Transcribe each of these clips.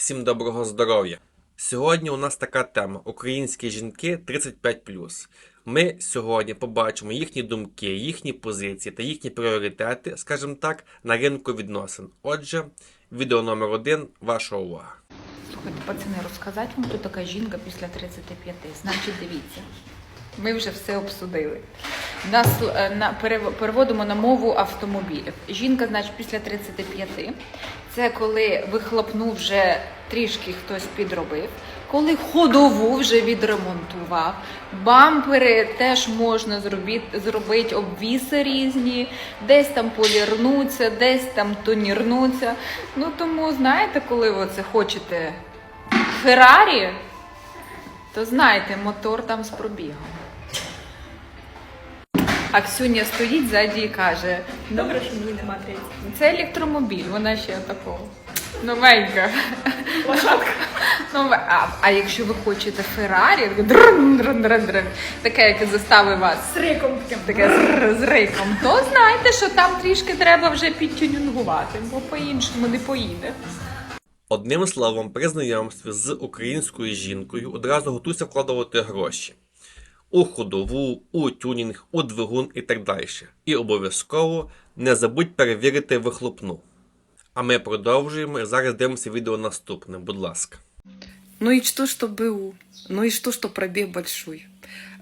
Всім доброго здоров'я! Сьогодні у нас така тема: Українські жінки 35+. Ми сьогодні побачимо їхні думки, їхні позиції та їхні пріоритети, скажімо так, на ринку відносин. Отже, відео номер один. Ваша увага. Слухайте, пацани, розказати вам, хто така жінка після 35. Значить, дивіться. Ми вже все обсудили. Нас е, на переводимо на мову автомобілів. Жінка, значить, після 35. Це коли вихлопнув вже трішки хтось підробив, коли ходову вже відремонтував, бампери теж можна зробити, зробити обвіси різні, десь там полірнуться, десь там тонірнуться. Ну тому знаєте, коли ви це хочете Феррарі, то знаєте, мотор там з пробігом. А Ксюня стоїть ззаді і каже: Добре, що мені нема 30. це електромобіль, вона ще такого. Новенька. Лошадка. Нове- А, а якщо ви хочете Феррарі, таке таке, яке заставить вас З риком таким. таке з, з рейком, то знаєте, що там трішки треба вже підтюнінгувати, бо по-іншому не поїде. Одним словом, при знайомстві з українською жінкою одразу готуйся вкладувати гроші у ходову, у тюнінг, у двигун і так далі. І обов'язково не забудь перевірити вихлопну. А ми продовжуємо і зараз дивимося відео наступне, будь ласка. Ну и ж то БУ? Ну и что, что пробіг большой?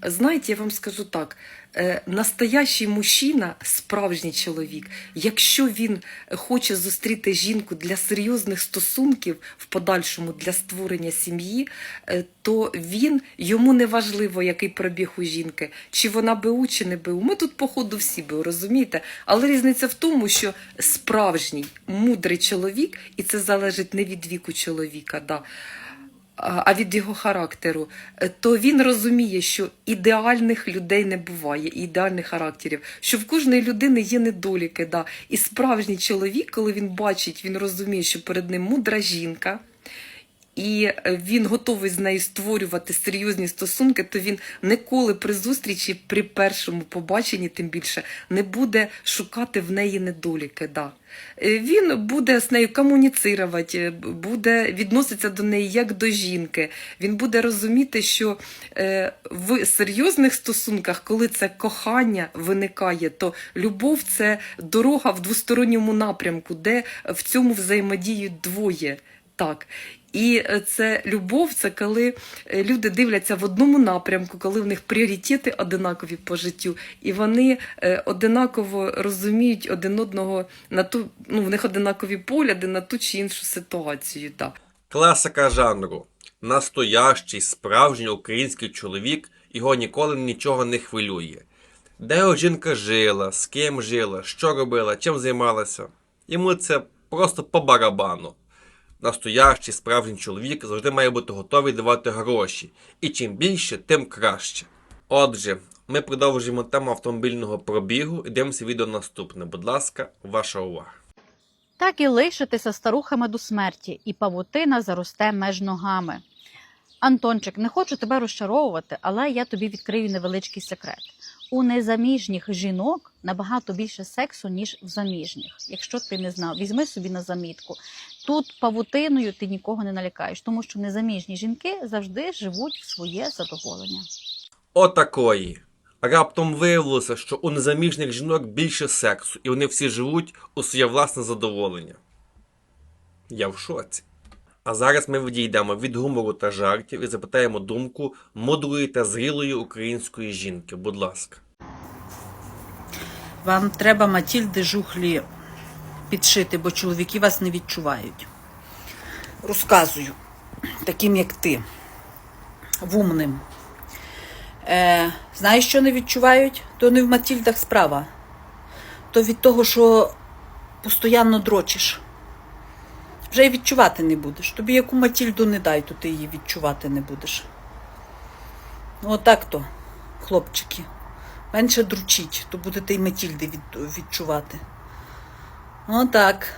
Знаєте, я вам скажу так: е, настоящий мужчина, справжній чоловік, якщо він хоче зустріти жінку для серйозних стосунків в подальшому для створення сім'ї, е, то він йому не важливо, який пробіг у жінки, чи вона БУ, чи не БУ. Ми тут, походу, всі БУ, розумієте? Але різниця в тому, що справжній мудрий чоловік, і це залежить не від віку чоловіка. Да, а від його характеру, е, то він розуміє, що ідеальних людей не буває, ідеальних характерів, що в кожної людини є недоліки. Да. І справжній чоловік, коли він бачить, він розуміє, що перед ним мудра жінка. І він готовий з нею створювати серйозні стосунки, то він ніколи при зустрічі, при першому побаченні, тим більше, не буде шукати в неї недоліки. Да. Е, Він буде з нею комуніцирувати, е, буде відноситися до неї як до жінки. Він буде розуміти, що е, в серйозних стосунках, коли це кохання виникає, то любов це дорога в двосторонньому напрямку, де в цьому взаємодіють двоє. Так. І е, це любов, це коли е, люди дивляться в одному напрямку, коли в них пріоритети одинакові по життю, і вони е, одинаково розуміють один одного на ту, ну в них одинакові погляди на ту чи іншу ситуацію. Так. Класика жанру. Настоящий, справжній український чоловік його ніколи нічого не хвилює. Де жінка жила, з ким жила, що робила, чим займалася. Йому це просто по барабану. Настоящий справжній чоловік завжди має бути готовий давати гроші. І чим більше, тим краще. Отже, ми продовжуємо тему автомобільного пробігу і відео наступне. Будь ласка, ваша увага. так і лишитися старухами до смерті, і павутина заросте меж ногами. Антончик, не хочу тебе розчаровувати, але я тобі відкрию невеличкий секрет. У незаміжніх жінок набагато більше сексу, ніж в заміжніх. Якщо ти не знав, візьми собі на замітку. Тут павутиною ти нікого не налякаєш, тому що незаміжні жінки завжди живуть в своє задоволення. Отакої. Раптом виявилося, що у незаміжних жінок більше сексу, і вони всі живуть у своє власне задоволення. Я в шоці. А зараз ми відійдемо від гумору та жартів і запитаємо думку мудрої та зрілої української жінки. Будь ласка. Вам треба Матільди жухлі підшити, бо чоловіки вас не відчувають. Розказую, таким як ти, вумним. Е, знаєш, що не відчувають? То не в Матільдах справа. То від того, що постійно дрочиш. Вже й відчувати не будеш. Тобі яку Матільду не дай, то ти її відчувати не будеш. Ну, Отак то, хлопчики. Менше дручіть, то будете й Матільди від, відчувати. Отак.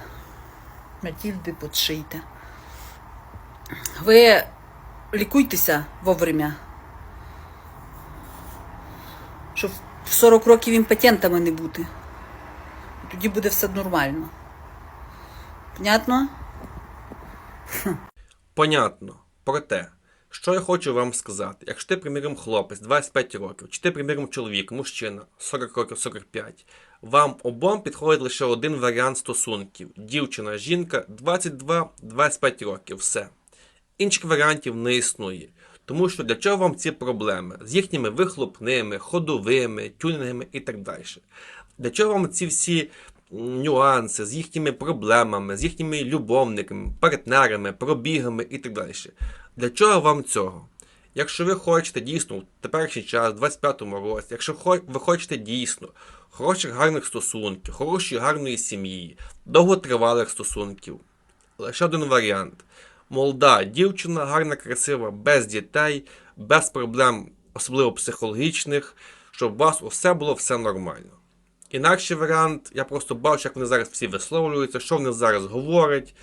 Матільди подшийте. Ви лікуйтеся вовремя. Щоб в 40 років імпотентами не бути. Тоді буде все нормально. Понятно? Понятно. Проте, що я хочу вам сказати, якщо ти, приміром, хлопець 25 років, чи ти, приміром, чоловік, мужчина 40 років 45, вам обом підходить лише один варіант стосунків: дівчина, жінка 22-25 років, все. Інших варіантів не існує. Тому що для чого вам ці проблеми з їхніми вихлопними, ходовими, тюнінгами і так далі? Для чого вам ці всі нюанси з їхніми проблемами, з їхніми любовниками, партнерами, пробігами і так далі? Для чого вам цього? Якщо ви хочете дійсно в теперішній час, в 25-му році, якщо ви хочете дійсно хороших гарних стосунків, хорошої гарної сім'ї, довготривалих стосунків, лише один варіант. Молода дівчина, гарна, красива, без дітей, без проблем, особливо психологічних, щоб у вас усе було все нормально. Інакший варіант, я просто бачу, як вони зараз всі висловлюються, що вони зараз говорять.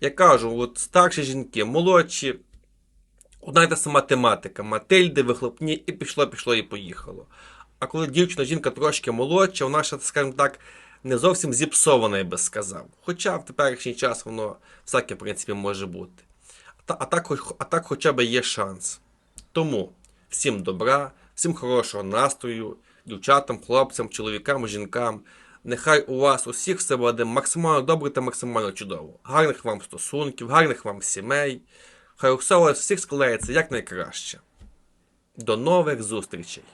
Я кажу, от старші жінки, молодші, одна й та сама тематика, Матильди, вихлопні, і пішло, пішло і поїхало. А коли дівчина, жінка трошки молодша, вона ще, скажімо так, не зовсім зіпсована, я би сказав. Хоча в теперішній час воно всяке, в принципі, може бути. Та- А так, а так хоча б є шанс. Тому всім добра, всім хорошого настрою, дівчатам, хлопцям, чоловікам, жінкам. Нехай у вас усіх все буде максимально добре та максимально чудово. Гарних вам стосунків, гарних вам сімей. Хай усе у вас всіх складається якнайкраще. До нових зустрічей!